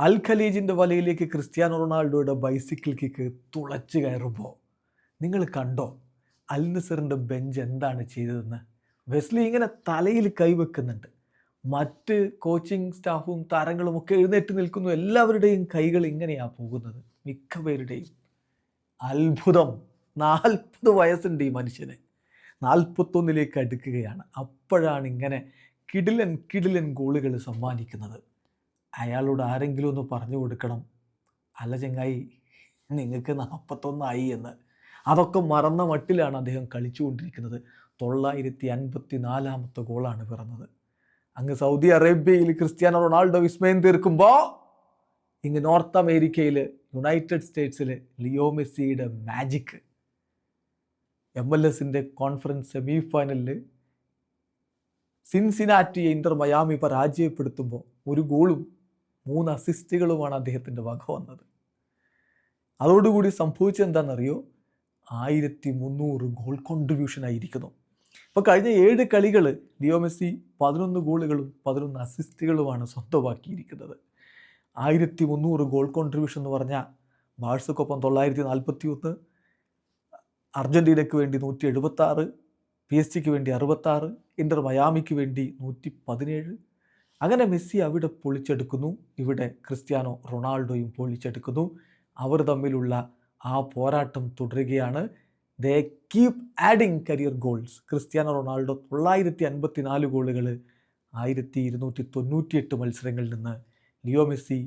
അൽ ഖലീജിന്റെ വലയിലേക്ക് ക്രിസ്ത്യാനോ റൊണാൾഡോയുടെ ബൈസിക്കിൾ കിക്ക് തുളച്ച് കയറുമ്പോൾ നിങ്ങൾ കണ്ടോ അൽ നസറിന്റെ ബെഞ്ച് എന്താണ് ചെയ്തതെന്ന്? വെസ്ലി ഇങ്ങനെ തലയിൽ കൈവെക്കുന്നുണ്ട്. മറ്റ് കോച്ചിങ് സ്റ്റാഫും താരങ്ങളും ഒക്കെ എഴുന്നേറ്റ് നിൽക്കുന്നു. എല്ലാവരുടെയും കൈകൾ ഇങ്ങനെയാണ് പോകുന്നത്. മിക്ക പേരുടെയും അത്ഭുതം. നാൽപ്പത് വയസ്സുണ്ട് ഈ മനുഷ്യന്. നാൽപ്പത്തൊന്നിലേക്ക് അടുക്കുകയാണ്. അപ്പോഴാണ് ഇങ്ങനെ കിടിലൻ കിടിലൻ ഗോളുകൾ സമ്മാനിക്കുന്നത്. അയാളോട് ആരെങ്കിലും ഒന്ന് പറഞ്ഞു കൊടുക്കണം. അല്ല ചെങ്ങായി നിങ്ങൾക്ക് നാൽപ്പത്തൊന്നായി എന്ന്. അതൊക്കെ മറന്ന മട്ടിലാണ് അദ്ദേഹം കളിച്ചുകൊണ്ടിരിക്കുന്നത്. തൊള്ളായിരത്തി അൻപത്തി നാലാമത്തെ ഗോളാണ് പിറന്നത്. അങ്ങ് സൗദി അറേബ്യയിൽ ക്രിസ്ത്യാനോ റൊണാൾഡോ വിസ്മയം തീർക്കുമ്പോൾ ഇങ്ങ് നോർത്ത് അമേരിക്കയിൽ യുണൈറ്റഡ് സ്റ്റേറ്റ്സിൽ ലിയോ മെസ്സിയുടെ മാജിക് എം എൽ എസിന്റെ കോൺഫറൻസ് സെമി ഫൈനലിൽ സിൻസിനാറ്റിയെ ഇന്റർ മയാമി പരാജയപ്പെടുത്തുമ്പോൾ ഒരു ഗോളും മൂന്ന് അസിസ്റ്റുകളുമാണ് അദ്ദേഹത്തിന്റെ വക വന്നത്. അതോടുകൂടി സംഭവിച്ചെന്താണെന്നറിയോ ആയിരത്തി മുന്നൂറ് ഗോൾ കോൺട്രിബ്യൂഷൻ ആയിരിക്കുന്നു. ഇപ്പോൾ കഴിഞ്ഞ ഏഴ് കളികൾ ലിയോ മെസ്സി പതിനൊന്ന് ഗോളുകളും പതിനൊന്ന് അസിസ്റ്റുകളുമാണ് സ്വന്തമാക്കിയിരിക്കുന്നത്. ആയിരത്തി മുന്നൂറ് ഗോൾ കോൺട്രിബ്യൂഷൻ എന്ന് പറഞ്ഞാൽ ബാഴ്സക്കൊപ്പം തൊള്ളായിരത്തി നാൽപ്പത്തി ഒന്ന് അർജന്റീനയ്ക്ക് വേണ്ടി നൂറ്റി എഴുപത്താറ് പി എസ് ജിക്ക് വേണ്ടി അറുപത്താറ് ഇന്റർ മയാമിക്ക് വേണ്ടി നൂറ്റി പതിനേഴ് അങ്ങനെ മെസ്സി അവിടെ പൊളിച്ചെടുക്കുന്നു. ഇവിടെ ക്രിസ്ത്യാനോ റൊണാൾഡോയും പൊളിച്ചെടുക്കുന്നു. അവർ തമ്മിലുള്ള ആ പോരാട്ടം തുടരുകയാണ്. They keep adding career goals Cristiano Ronaldo തൊള്ളായിരത്തി അൻപത്തി നാല് ഗോളുകൾ ആയിരത്തി ഇരുന്നൂറ്റി തൊണ്ണൂറ്റിയെട്ട് മത്സരങ്ങളിൽ നിന്ന്. ലിയോ മെസ്സി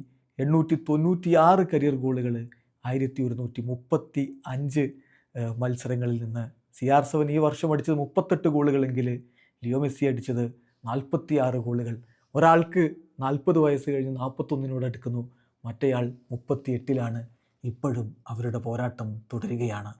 എണ്ണൂറ്റി തൊണ്ണൂറ്റി ആറ് കരിയർ ഗോളുകൾ ആയിരത്തി ഒരുന്നൂറ്റി മുപ്പത്തി അഞ്ച് മത്സരങ്ങളിൽ നിന്ന്. സി ആർ സെവൻ ഈ വർഷം അടിച്ചത് മുപ്പത്തെട്ട് ഗോളുകളെങ്കിൽ ലിയോ മെസ്സി അടിച്ചത് നാൽപ്പത്തി ആറ് ഗോളുകൾ. ഒരാൾക്ക് നാൽപ്പത് വയസ്സ് കഴിഞ്ഞ് നാൽപ്പത്തൊന്നിനോട് അടുക്കുന്നു. മറ്റേയാൾ മുപ്പത്തിയെട്ടിലാണ്. ഇപ്പോഴും അവരുടെ പോരാട്ടം തുടരുകയാണ്.